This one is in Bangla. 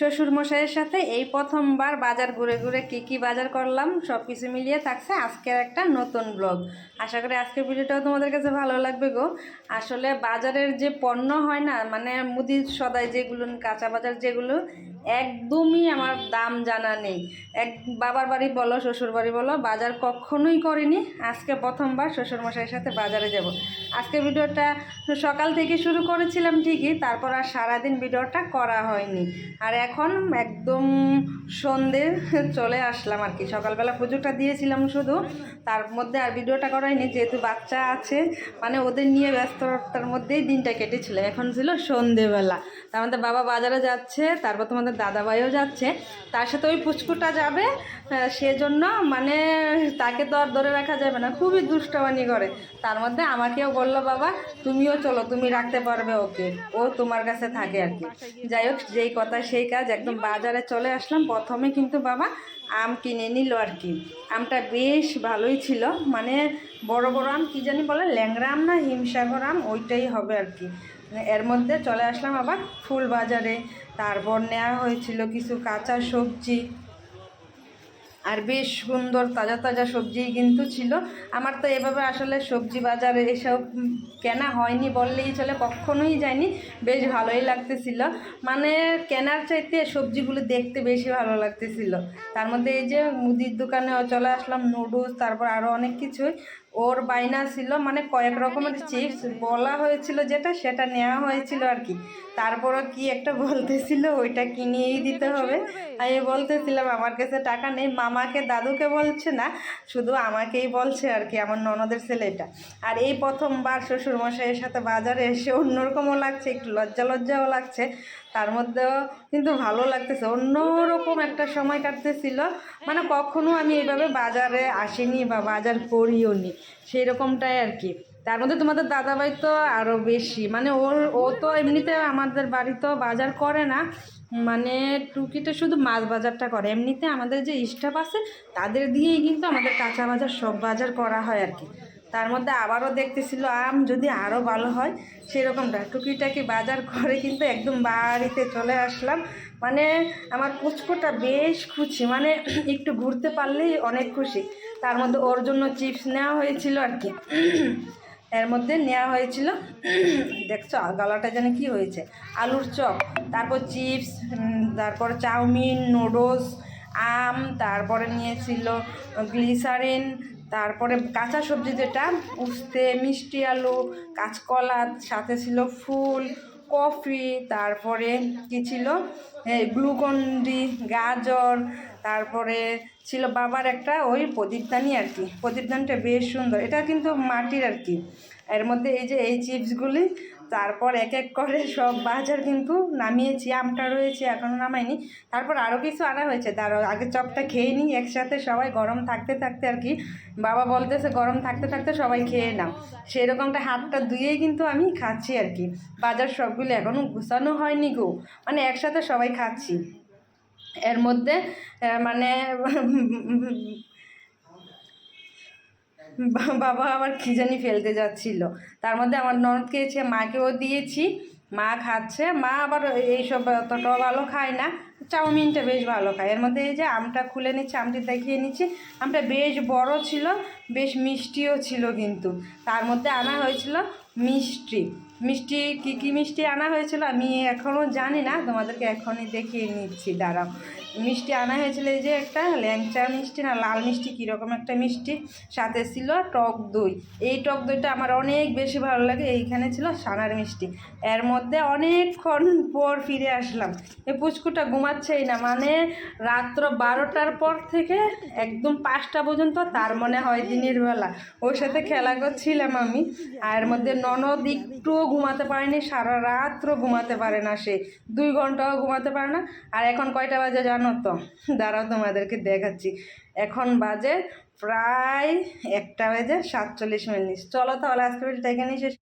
শ্বশুর মশাইয়ের সাথে এই প্রথমবার বাজার ঘুরে ঘুরে কী কী বাজার করলাম সব কিছু মিলিয়ে থাকছে আজকের একটা নতুন ব্লগ। আশা করি আজকের ভিডিওটাও তোমাদের কাছে ভালো লাগবে গো। আসলে বাজারের যে পণ্য হয় না মানে মুদির সদাই যেগুলো, কাঁচা বাজার যেগুলো, একদমই আমার দাম জানা নেই। এক বাবার বাড়ি বলো, শ্বশুর বাড়ি বলো, বাজার কখনোই করিনি। আজকে প্রথমবার শ্বশুর মশাইয়ের সাথে বাজারে যাব। আজকে ভিডিওটা সকাল থেকে শুরু করেছিলাম ঠিকই, তারপর আর সারাদিন ভিডিওটা করা হয়নি। আর এখন একদম সন্ধে চলে আসলাম আর কি। সকালবেলা পুজোটা দিয়েছিলাম শুধু, তার মধ্যে আর ভিডিওটা করাইনি, যেহেতু বাচ্চা আছে মানে ওদের নিয়ে ব্যস্ততার মধ্যেই দিনটা কেটেছিল এখন ছিল সন্ধেবেলা। তার মধ্যে বাবা বাজারে যাচ্ছে, তারপর তোমাদের দাদাভাইও যাচ্ছে। তার সাথে ওই পুচকুটা যাবে সেজন্য মানে তাকে তো আর ধরে রাখা যাবে না, খুবই দুষ্টবানি করে। তার মধ্যে আমাকেও বলল, বাবা, তুমিও চলো, তুমি রাখতে পারবে ওকে। ও তোমার কাছে থাকে আর কি। যাই হোক, যেই কথা, সেই কাজ একদম বাজারে চলে আসলাম। প্রথমে কিন্তু বাবা আম কিনে নিল আর কি। আমটা বেশ ভালোই ছিল। মানে বড় বড় আম, কী জানি বলে ল্যাংরা আম না, হিমসাগর আম, ওইটাই হবে আর কি। এর মধ্যে চলে আসলাম আবার ফুল বাজারে। তারপর নেওয়া হয়েছিল কিছু কাঁচা সবজি। আর বেশ সুন্দর তাজা তাজা সবজি কিন্তু ছিল। আমার তো এভাবে আসলে সবজি বাজারে এসব কেনা হয়নি বললেই চলে, কখনোই যায়নি। বেশ ভালোই লাগতেছিল। মানে কেনার চাইতে সবজিগুলো দেখতে বেশি ভালো লাগতেছিল। তার মধ্যে এই যে মুদির দোকানে চলে আসলাম নুডলস তারপর আরও অনেক কিছুই। ওর বাইনা ছিল মানে কয়েক রকমের চিপস বলা হয়েছিল যেটা, সেটা নেওয়া হয়েছিল আর কি। তারপরও কি একটা বলতেছিল, ওইটা কিনিয়েই দিতে হবে। আমি বলতেছিলাম, আমার কাছে টাকা নেই মামাকে দাদুকে বলছে না, শুধু আমাকেই বলছে আর কি, আমার ননদের ছেলেটা। আর এই প্রথমবার শ্বশুরমশাইয়ের সাথে বাজারে এসে অন্যরকমও লাগছে, একটু লজ্জা লজ্জাও লাগছে। তার মধ্যেও কিন্তু ভালো লাগতেছে, অন্যরকম একটা সময় কাটতেছিল। মানে কখনো আমি এইভাবে বাজারে আসিনি বা বাজার করিও নি সেই রকমটাই আর কি। তার মধ্যে তোমাদের দাদাভাই তো আরও বেশি। মানে ওর, ও তো এমনিতে আমাদের বাড়িতেও বাজার করে না। মানে টুকিতে শুধু মাছ বাজারটা করে। এমনিতে আমাদের যে স্টাফ আছে, তাদের দিয়েই কিন্তু আমাদের কাঁচা বাজার সব বাজার করা হয় আর কি। তার মধ্যে আবারও দেখতেছিল, আম যদি আরও ভালো হয়, সেরকমটা। টুকিটাকি বাজার করে কিন্তু একদম বাড়িতে চলে আসলাম। মানে আমার পুচকোটা বেশ খুশি। মানে একটু ঘুরতে পারলেই অনেক খুশি। তার মধ্যে ওর জন্য চিপস নেওয়া হয়েছিল আর কি। এর মধ্যে নেওয়া হয়েছিল, দেখছ গলাটা যেন কি হয়েছে, আলুর চপ, তারপর চিপস তারপর চাউমিন, নুডলস, আম, তারপরে নিয়েছিল গ্লিসারিন, তারপরে কাঁচা সবজি যেটা, উস্তে, মিষ্টি আলু, কাঁচকলা, সাথে ছিল ফুল কফি, তারপরে কি ছিল? গ্লুকন্ডি, গাজর, তারপরে ছিল বাবার একটা ওই প্রদীপদানি আর কি। প্রদীপদানটা বেশ সুন্দর। এটা কিন্তু মাটির আর কি। এর মধ্যে এই যে এই চিপসগুলি তারপর এক এক করে সব বাজার কিন্তু নামিয়েছি, আমটা রয়েছে এখনও নামাইনি। তারপর আরও কিছু আনা হয়েছে। তার আগে চপটা খেয়ে নিই, একসাথে সবাই গরম থাকতে থাকতে আর কি। বাবা বলতেছে, গরম থাকতে থাকতে সবাই খেয়ে নাও। সেই রকমটা হাতটা ধুয়েই কিন্তু আমি খাচ্ছি আর কি। বাজার সবগুলো এখনও গুছানো হয়নি গো। মানে একসাথে সবাই খাচ্ছি। এর মধ্যে মানে বাবা আবার কি জানি ফেলতে যাচ্ছিল। তার মধ্যে আমার ননদ খেয়েছে মাকেও দিয়েছি। মা খাচ্ছে। মা আবার এইসব অতটাও ভালো খায় না। চাউমিনটা বেশ ভালো খায়। এর মধ্যে এই যে আমটা খুলে নিচ্ছি, আমটি দেখিয়ে নিচ্ছি। আমটা বেশ বড় ছিল, বেশ মিষ্টিও ছিল কিন্তু। তার মধ্যে আনা হয়েছিল মিষ্টি। মিষ্টি, কী কী মিষ্টি আনা হয়েছিল আমি এখনও জানি না, তোমাদেরকে এখনই দেখিয়ে নিচ্ছি, দাঁড়াও। মিষ্টি আনা হয়েছিল এই যে একটা, ল্যাংচা মিষ্টি না, লাল মিষ্টি কীরকম একটা মিষ্টি, সাথে ছিল টক দই। এই টক দইটা আমার অনেক বেশি ভালো লাগে, এইখানে ছিল সানার মিষ্টি। এর মধ্যে অনেকক্ষণ পর ফিরে আসলাম। এই পুচকুটা ঘুমাচ্ছেই না মানে রাত্র বারোটার পর থেকে একদম পাঁচটা পর্যন্ত, তার মনে হয় দিনের বেলা। ওর সাথে খেলা করছিলাম আমি, আর এর মধ্যে ননদ একটুও ঘুমাতে পারেনি, সারা রাত্র ঘুমাতে পারে না সে। দুই ঘন্টাও ঘুমাতে পারে না। আর এখন কয়টা বাজে জানো তো? দাঁড়াও তোমাদেরকে দেখাচ্ছি। এখন বাজে প্রায় একটা বাজে সাতচল্লিশ মিনিট। চলো তাহলে আজকে এখানেই শেষ